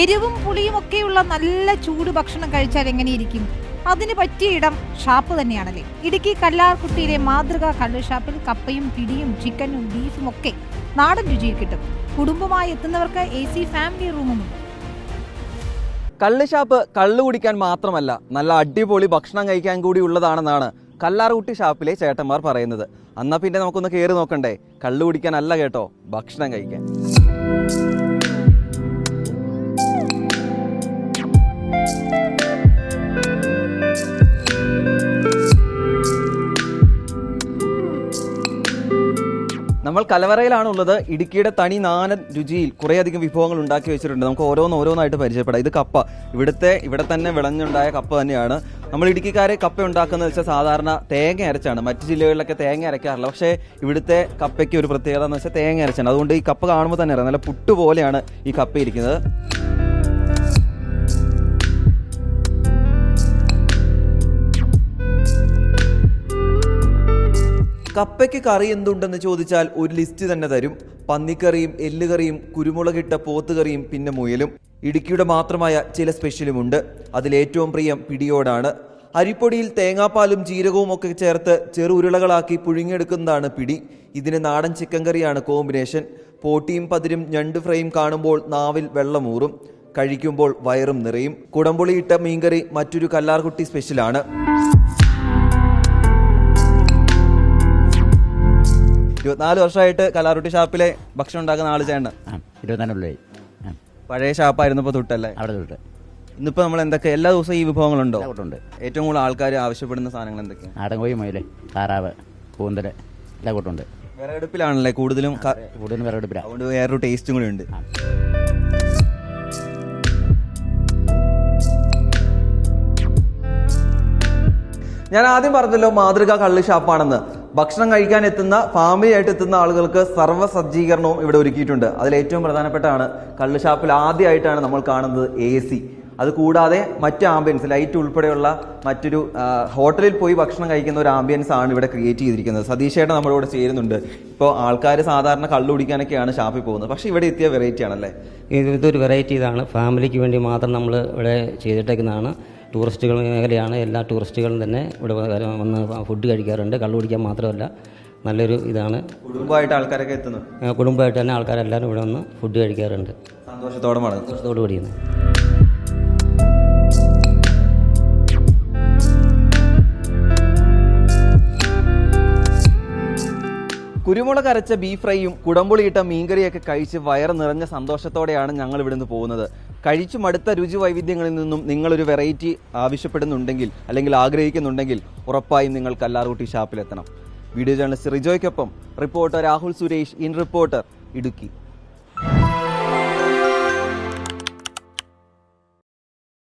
എരിവും പുളിയും ഒക്കെയുള്ള നല്ല ചൂട് ഭക്ഷണം കഴിച്ചാൽ എങ്ങനെയിരിക്കും അതിന് പറ്റിയ ഇടം ഷാപ്പ് തന്നെയാണല്ലേ. ഇടുക്കി കല്ലാർകുട്ടിയിലെ മാതൃകാ കള്ള് ഷാപ്പിൽ കപ്പയും പിടിയും ചിക്കനും ബീഫും ഒക്കെ നാടൻ രുചിയിൽ കിട്ടും. കുടുംബമായി എത്തുന്നവർക്ക് എ സി ഫാമിലി റൂമും കള്ള് ഷാപ്പ് കള്ള് കുടിക്കാൻ മാത്രമല്ല നല്ല അടിപൊളി ഭക്ഷണം കഴിക്കാൻ കൂടി ഉള്ളതാണെന്നാണ് കല്ലാർകുട്ടി ഷാപ്പിലെ ചേട്ടന്മാർ പറയുന്നത്. എന്നാ പിന്നെ നമുക്കൊന്ന് കയറി നോക്കണ്ടേ. കള്ള് കുടിക്കാൻ അല്ല കേട്ടോ ഭക്ഷണം കഴിക്കാൻ. നമ്മൾ കലവറയിലാണ് ഉള്ളത് ഇടുക്കിയുടെ തനി നാനൻ രുചിയിൽ കുറേയധികം വിഭവങ്ങൾ ഉണ്ടാക്കി വെച്ചിട്ടുണ്ട്. നമുക്ക് ഓരോന്ന് ഓരോന്നായിട്ട് പരിചയപ്പെടാം. ഇത് കപ്പ. ഇവിടുത്തെ ഇവിടെ തന്നെ വിളഞ്ഞുണ്ടായ കപ്പ തന്നെയാണ്. നമ്മൾ ഇടുക്കിക്കാരെ കപ്പ ഉണ്ടാക്കുന്നത് വെച്ചാൽ സാധാരണ തേങ്ങ അരച്ചാണ്. മറ്റ് ജില്ലകളിലൊക്കെ തേങ്ങ അരയ്ക്കാറില്ല പക്ഷേ ഇവിടുത്തെ കപ്പയ്ക്ക് ഒരു പ്രത്യേകത എന്ന് വെച്ചാൽ തേങ്ങ അരച്ചാണ്. അതുകൊണ്ട് ഈ കപ്പ കാണുമ്പോൾ തന്നെ അറിയാം. നല്ല പുട്ട് പോലെയാണ് ഈ കപ്പ ഇരിക്കുന്നത്. കപ്പയ്ക്ക് കറി എന്തുണ്ടെന്ന് ചോദിച്ചാൽ ഒരു ലിസ്റ്റ് തന്നെ തരും. പന്നിക്കറിയും എല്ലുകറിയും കുരുമുളകിട്ട പോത്തുകറിയും പിന്നെ മുയലും. ഇടുക്കിയുടെ മാത്രമായ ചില സ്പെഷ്യലുമുണ്ട്. അതിലേറ്റവും പ്രിയം പിടിയോടാണ്. അരിപ്പൊടിയിൽ തേങ്ങാപ്പാലും ജീരകവും ഒക്കെ ചേർത്ത് ചെറു ഉരുളകളാക്കി പുഴുങ്ങിയെടുക്കുന്നതാണ് പിടി. ഇതിന് നാടൻ ചിക്കൻ കറിയാണ് കോമ്പിനേഷൻ. പോട്ടിയും പതിരും ഞണ്ട് ഫ്രൈയും കാണുമ്പോൾ നാവിൽ വെള്ളമൂറും. കഴിക്കുമ്പോൾ വയറും നിറയും. കുടംപുളിയിട്ട മീൻകറി മറ്റൊരു കല്ലാർകുട്ടി സ്പെഷ്യലാണ്. ഇരുപത്തിനാല് വർഷമായിട്ട് കലാറുട്ടി ഷാപ്പിലെ ഭക്ഷണം ഉണ്ടാക്കുന്ന ആൾ ചേട്ടൻ. ഇരുപത്തിനാലുള്ളായി പഴയ ഷാപ്പായിരുന്നപ്പോൾ തൊട്ടല്ലേ? അവിടെ തൊട്ട്. ഇന്നിപ്പോ നമ്മൾ എന്തൊക്കെ എല്ലാ ദിവസവും ഈ വിഭവങ്ങളുണ്ടോ? ഉണ്ട് ഏറ്റവും കൂടുതൽ ആൾക്കാർ ആവശ്യപ്പെടുന്ന സാധനങ്ങൾ എന്തൊക്കെയാണ് നാടൻ കോഴി മുയൽ താറാവ് കൂന്തൽ എല്ലാ കൂട്ടുണ്ട് വിറകടുപ്പിലാണല്ലേ കൂടുതലും ക- കൂടുതലും വിറകടുപ്പിലാണ് അതുകൊണ്ട് വേറൊരു ടേസ്റ്റും കൂടി ഉണ്ട്. ഞാൻ ആദ്യം പറഞ്ഞല്ലോ മാതൃക കള്ള് ഷാപ്പാണെന്ന്. ഭക്ഷണം കഴിക്കാൻ എത്തുന്ന ഫാമിലി ആയിട്ട് എത്തുന്ന ആളുകൾക്ക് സർവ സജ്ജീകരണവും ഇവിടെ ഒരുക്കിയിട്ടുണ്ട്. അതിൽ ഏറ്റവും പ്രധാനപ്പെട്ടാണ് കള്ള് ഷാപ്പിൽ ആദ്യമായിട്ടാണ് നമ്മൾ കാണുന്നത് എ സി അത് കൂടാതെ മറ്റ് ആംബിയൻസ് ലൈറ്റ് ഉൾപ്പെടെയുള്ള മറ്റൊരു ഹോട്ടലിൽ പോയി ഭക്ഷണം കഴിക്കുന്ന ഒരു ആംബിയൻസ് ആണ് ഇവിടെ ക്രിയേറ്റ് ചെയ്തിരിക്കുന്നത്. സതീഷേട്ടൻ നമ്മളോട് ചേരുന്നുണ്ട്. ഇപ്പോൾ ആൾക്കാർ സാധാരണ കള്ളു കുടിക്കാനൊക്കെയാണ് ഷാപ്പിൽ പോകുന്നത്. പക്ഷേ ഇവിടെ എത്തിയ വെറൈറ്റി ആണല്ലേ? ഇത് ഇതൊരു വെറൈറ്റി ഇതാണ്. ഫാമിലിക്ക് വേണ്ടി മാത്രം നമ്മൾ ഇവിടെ ചെയ്തിട്ടേക്കുന്നതാണ്. ടൂറിസ്റ്റുകൾ മേഖലയാണ് എല്ലാ ടൂറിസ്റ്റുകളും തന്നെ ഇവിടെ വന്ന് ഫുഡ് കഴിക്കാറുണ്ട് കള്ളു കുടിക്കാൻ മാത്രമല്ല നല്ലൊരു ഇതാണ്. കുടുംബമായിട്ട് ആൾക്കാരൊക്കെ എത്തുന്നു? കുടുംബമായിട്ട് തന്നെ ആൾക്കാരെല്ലാവരും ഇവിടെ വന്ന് ഫുഡ് കഴിക്കാറുണ്ട്. സന്തോഷത്തോടെ സന്തോഷത്തോടു കൂടിയാണ് കുരുമുളക് അരച്ച ബീഫ് ഫ്രൈയും കുടംപുളിയിട്ട മീൻകറിയൊക്കെ കഴിച്ച് വയറ് നിറഞ്ഞ സന്തോഷത്തോടെയാണ് ഞങ്ങൾ ഇവിടുന്ന് പോകുന്നത്. കഴിച്ചു മടുത്ത രുചി വൈവിധ്യങ്ങളിൽ നിന്നും നിങ്ങളൊരു വെറൈറ്റി ആവശ്യപ്പെടുന്നുണ്ടെങ്കിൽ അല്ലെങ്കിൽ ആഗ്രഹിക്കുന്നുണ്ടെങ്കിൽ ഉറപ്പായും നിങ്ങൾ കല്ലാർകുട്ടി ഷാപ്പിലെത്തണം video journalist റിജോയ്ക്കൊപ്പം reporter Rahul Suresh in reporter Idukki.